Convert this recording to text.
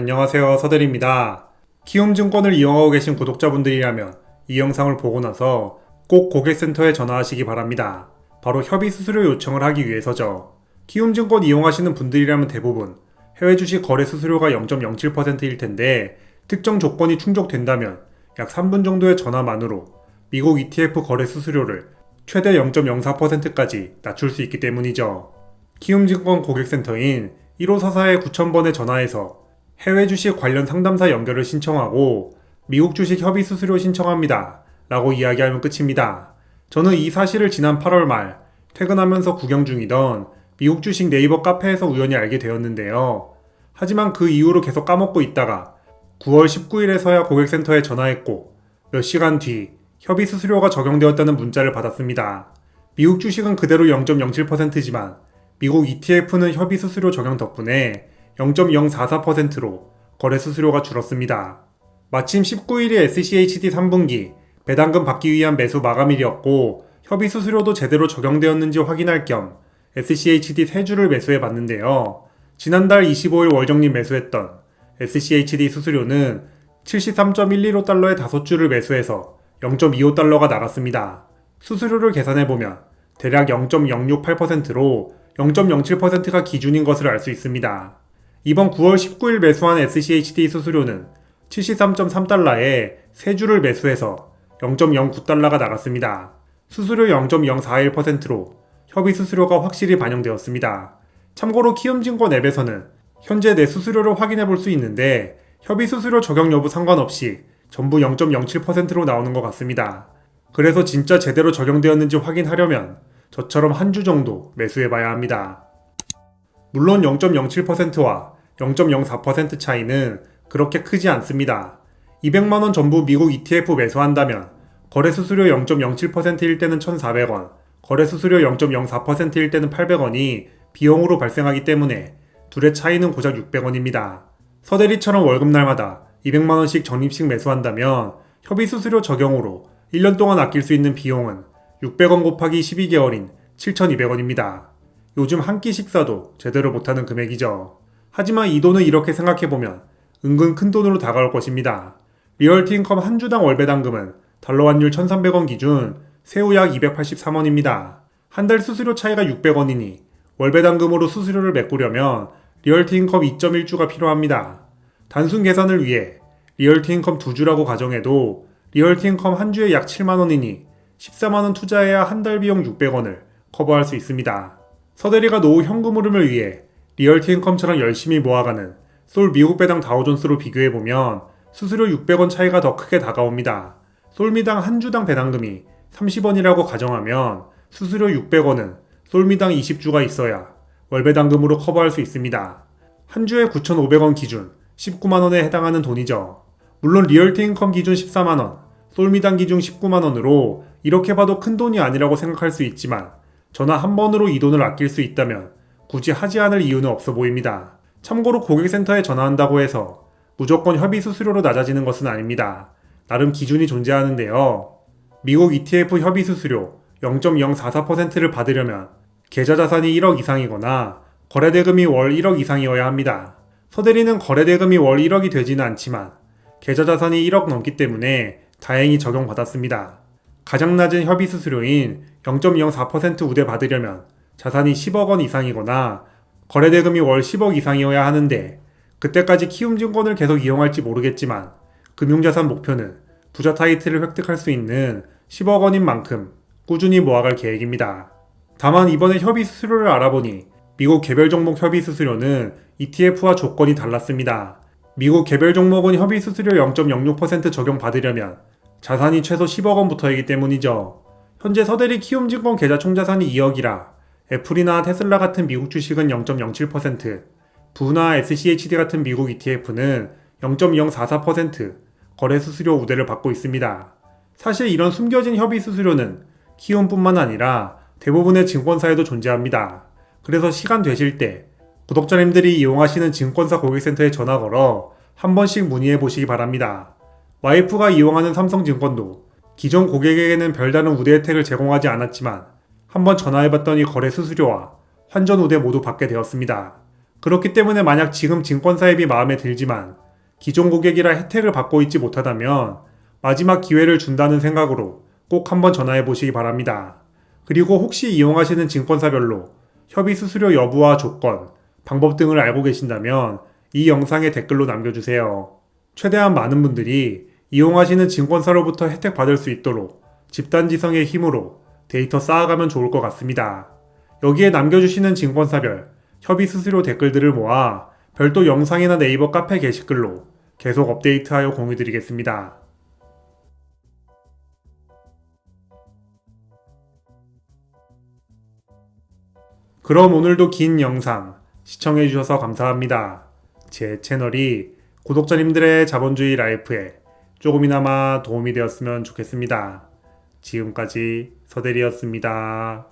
안녕하세요. 서대리입니다. 키움증권을 이용하고 계신 구독자분들이라면 이 영상을 보고 나서 꼭 고객센터에 전화하시기 바랍니다. 바로 협의 수수료 요청을 하기 위해서죠. 키움증권 이용하시는 분들이라면 대부분 해외 주식 거래 수수료가 0.07%일 텐데 특정 조건이 충족된다면 약 3분 정도의 전화만으로 미국 ETF 거래 수수료를 최대 0.04%까지 낮출 수 있기 때문이죠. 키움증권 고객센터인 1544의 9000번에 전화해서 해외 주식 관련 상담사 연결을 신청하고 미국 주식 협의 수수료 신청합니다. 라고 이야기하면 끝입니다. 저는 이 사실을 지난 8월 말 퇴근하면서 구경 중이던 미국 주식 네이버 카페에서 우연히 알게 되었는데요. 하지만 그 이후로 계속 까먹고 있다가 9월 19일에서야 고객센터에 전화했고 몇 시간 뒤 협의 수수료가 적용되었다는 문자를 받았습니다. 미국 주식은 그대로 0.07%지만 미국 ETF는 협의 수수료 적용 덕분에 0.044%로 거래 수수료가 줄었습니다. 마침 19일이 SCHD 3분기 배당금 받기 위한 매수 마감일이었고 협의 수수료도 제대로 적용되었는지 확인할 겸 SCHD 3주를 매수해 봤는데요. 지난달 25일 월정리 매수했던 SCHD 수수료는 73.115달러의 5주를 매수해서 0.25달러가 나갔습니다. 수수료를 계산해보면 대략 0.068%로 0.07%가 기준인 것을 알 수 있습니다. 이번 9월 19일 매수한 SCHD 수수료는 73.3달러에 3주를 매수해서 0.09달러가 나갔습니다. 수수료 0.041%로 협의 수수료가 확실히 반영되었습니다. 참고로 키움증권 앱에서는 현재 내 수수료를 확인해 볼 수 있는데 협의 수수료 적용 여부 상관없이 전부 0.07%로 나오는 것 같습니다. 그래서 진짜 제대로 적용되었는지 확인하려면 저처럼 한 주 정도 매수해 봐야 합니다. 물론 0.07%와 0.04% 차이는 그렇게 크지 않습니다. 200만원 전부 미국 ETF 매수한다면 거래 수수료 0.07%일 때는 1,400원, 거래 수수료 0.04%일 때는 800원이 비용으로 발생하기 때문에 둘의 차이는 고작 600원입니다. 서대리처럼 월급날마다 200만원씩 적립식 매수한다면 협의 수수료 적용으로 1년 동안 아낄 수 있는 비용은 600원 곱하기 12개월인 7,200원입니다. 요즘 한 끼 식사도 제대로 못하는 금액이죠. 하지만 이 돈을 이렇게 생각해보면 은근 큰 돈으로 다가올 것입니다. 리얼티 인컴 한 주당 월배당금은 달러 환율 1,300원 기준 세후 약 283원입니다. 한 달 수수료 차이가 600원이니 월배당금으로 수수료를 메꾸려면 리얼티 인컴 2.1주가 필요합니다. 단순 계산을 위해 리얼티 인컴 2주라고 가정해도 리얼티 인컴 한 주에 약 7만원이니 14만원 투자해야 한 달 비용 600원을 커버할 수 있습니다. 서대리가 노후 현금 흐름을 위해 리얼티 인컴처럼 열심히 모아가는 솔 미국 배당 다우존스로 비교해보면 수수료 600원 차이가 더 크게 다가옵니다. 솔미당 한 주당 배당금이 30원이라고 가정하면 수수료 600원은 솔미당 20주가 있어야 월배당금으로 커버할 수 있습니다. 한 주에 9,500원 기준 19만원에 해당하는 돈이죠. 물론 리얼티 인컴 기준 14만원, 솔미당 기준 19만원으로 이렇게 봐도 큰 돈이 아니라고 생각할 수 있지만 전화 한 번으로 이 돈을 아낄 수 있다면 굳이 하지 않을 이유는 없어 보입니다. 참고로 고객센터에 전화한다고 해서 무조건 협의 수수료로 낮아지는 것은 아닙니다. 나름 기준이 존재하는데요. 미국 ETF 협의 수수료 0.044%를 받으려면 계좌 자산이 1억 이상이거나 거래대금이 월 1억 이상이어야 합니다. 서대리는 거래대금이 월 1억이 되지는 않지만 계좌 자산이 1억 넘기 때문에 다행히 적용받았습니다. 가장 낮은 협의 수수료인 0.04% 우대 받으려면 자산이 10억 원 이상이거나 거래대금이 월 10억 이상이어야 하는데 그때까지 키움증권을 계속 이용할지 모르겠지만 금융자산 목표는 부자 타이틀을 획득할 수 있는 10억 원인 만큼 꾸준히 모아갈 계획입니다. 다만 이번에 협의 수수료를 알아보니 미국 개별 종목 협의 수수료는 ETF와 조건이 달랐습니다. 미국 개별 종목은 협의 수수료 0.06% 적용받으려면 자산이 최소 10억 원부터이기 때문이죠. 현재 서대리 키움증권 계좌 총자산이 2억이라 애플이나 테슬라 같은 미국 주식은 0.07%, 부나 SCHD 같은 미국 ETF는 0.044% 거래 수수료 우대를 받고 있습니다. 사실 이런 숨겨진 협의 수수료는 키움뿐만 아니라 대부분의 증권사에도 존재합니다. 그래서 시간 되실 때 구독자님들이 이용하시는 증권사 고객센터에 전화 걸어 한 번씩 문의해 보시기 바랍니다. 와이프가 이용하는 삼성증권도 기존 고객에게는 별다른 우대 혜택을 제공하지 않았지만 한번 전화해봤더니 거래 수수료와 환전 우대 모두 받게 되었습니다. 그렇기 때문에 만약 지금 증권사 앱이 마음에 들지만 기존 고객이라 혜택을 받고 있지 못하다면 마지막 기회를 준다는 생각으로 꼭 한번 전화해 보시기 바랍니다. 그리고 혹시 이용하시는 증권사별로 협의 수수료 여부와 조건, 방법 등을 알고 계신다면 이 영상에 댓글로 남겨주세요. 최대한 많은 분들이 이용하시는 증권사로부터 혜택 받을 수 있도록 집단지성의 힘으로 데이터 쌓아가면 좋을 것 같습니다. 여기에 남겨주시는 증권사별 협의 수수료 댓글들을 모아 별도 영상이나 네이버 카페 게시글로 계속 업데이트하여 공유드리겠습니다. 그럼 오늘도 긴 영상 시청해주셔서 감사합니다. 제 채널이 구독자님들의 자본주의 라이프에 조금이나마 도움이 되었으면 좋겠습니다. 지금까지 서대리였습니다.